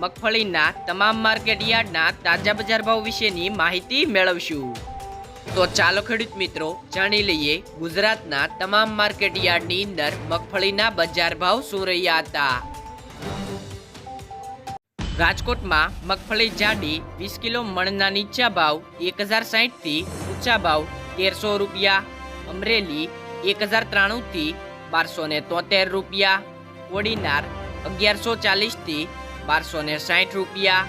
મગફળીના તમામ માર્કેટ યાર્ડના તાજા બજાર ભાવ વિશેની માહિતી મેળવશું. તો ચાલો ખેડૂત મિત્રો, જાણી લઈએ ગુજરાતના તમામ માર્કેટ યાર્ડની અંદર મગફળીના બજાર ભાવ શું રહ્યા હતા. રાજકોટમાં મગફળી જાડી વીસ કિલો મણના નીચા ભાવ એક હજાર સાહીઠથી ઊંચા ભાવ તેરસો રૂપિયા, અમરેલી એક હજાર ત્રાણુંથી બારસો ને તોતેર રૂપિયા, કોડીનાર અગિયારસો ચાલીસથી બારસો ને સાઠ રૂપિયા,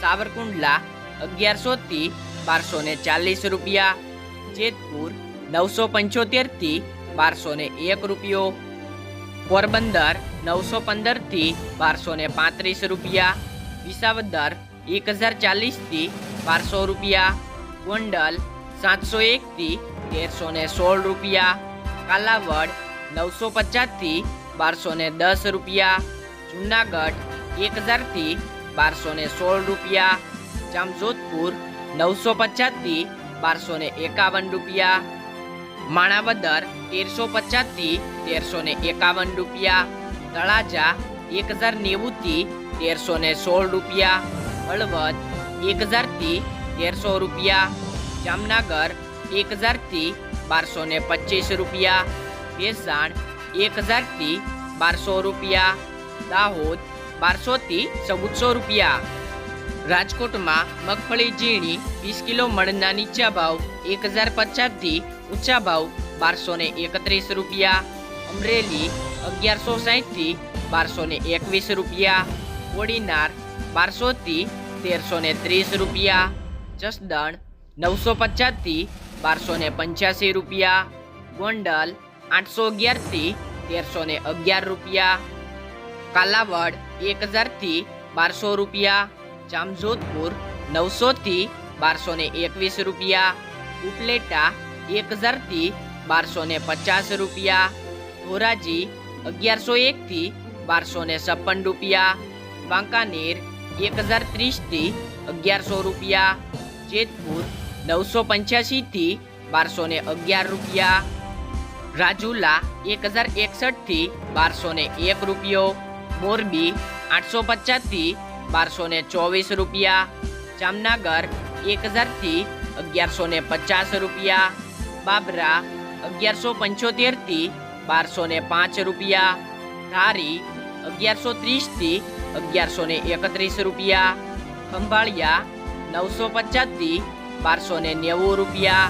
સાવરકુંડલા અગિયારસોથી બારસો ને ચાલીસ રૂપિયા, જેતપુર નવસો પંચોતેરથી બારસો ને એક રૂપિયો, પોરબંદર નવસો પંદરથી બારસો ને પાંત્રીસ રૂપિયા, વિસાવદર એક હજાર ચાલીસથી બારસો રૂપિયા, ગોંડલ સાતસો એકથી તેરસો ને સોળ રૂપિયા, કાલાવડ નવસો પચાસથી બારસો ને દસ રૂપિયા, જુનાગઢ એક હજારથી બારસો ને સોળ રૂપિયા, જામજોધપુર નવસો પચાસથી બારસો ને એકાવન રૂપિયા, માણાવદર તેરસો પચાસથી તેરસો ને એકાવન રૂપિયા, તળાજા એક હજાર નેવુંથી તેરસો ને સોળ રૂપિયા, હળવદ એક હજારથી તેરસો રૂપિયા, જામનગર એક હજારથી બારસો ને પચીસ રૂપિયા, ભેસાણ એક હજારથી બારસો રૂપિયા, દાહોદ બારસોથી ચૌદસો રૂપિયા. રાજકોટમાં મગફળી ઝીણી, વીસ કિલો મણના નીચા ભાવ એક હજાર પચાસથી ઊંચા ભાવ બારસો ને એકત્રીસ રૂપિયા. અમરેલી અગિયારસો સાહીઠથી બારસો ને એકવીસ રૂપિયા. કોડીનાર બારસોથી તેરસો ને ત્રીસ રૂપિયા. જસદણ નવસો પચાસથી બારસો ને પંચ્યાસી રૂપિયા. ગોંડલ આઠસો અગિયારથી તેરસો ને અગિયાર રૂપિયા. કાલાવડ એક હજારથી બારસો રૂપિયા જામજોધપુર નવસોથી બારસો ને એકવીસ રૂપિયા ઉપલેટા એક હજારથી બારસો ને પચાસ રૂપિયા ધોરાજી અગિયારસો એકથી બારસો ને છપ્પન રૂપિયા વાંકાનેર એક હજાર ત્રીસથી અગિયારસો રૂપિયા જેતપુર નવસો પંચ્યાસીથી બારસો ને અગિયાર રૂપિયા રાજુલા એક હજાર એકસઠથી બારસો ને એક રૂપિયો મોરબી આઠસો પચાસથી બારસો ને ચોવીસ રૂપિયા. જામનગર એક હજારથી અગિયારસો ને પચાસ રૂપિયા. બાબરા અગિયારસો પંચોતેરથી બારસો ને પાંચ રૂપિયા. ધારી અગિયારસો ત્રીસથી અગિયારસો ને એકત્રીસ રૂપિયા. ખંભાળિયા નવસો પચાસથી બારસો ને નેવું રૂપિયા.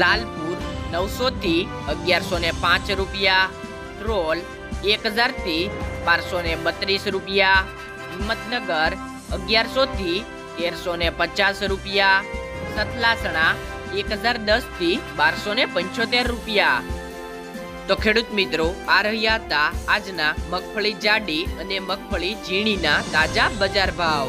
લાલપુર નવસોથી અગિયારસો ને પાંચ રૂપિયા. ટ્રોલ એક હજારથી બારસો ને બત્રીસ રૂપિયા. હિંમતનગર અગિયારસોથી તેરસો ને પચાસ રૂપિયા. સતલાસણા એક હજાર દસથી બારસો ને પંચોતેર રૂપિયા. તો ખેડૂત મિત્રો, આ રહ્યા હતા આજના મગફળી જાડી અને મગફળી ઝીણીના તાજા બજાર ભાવ.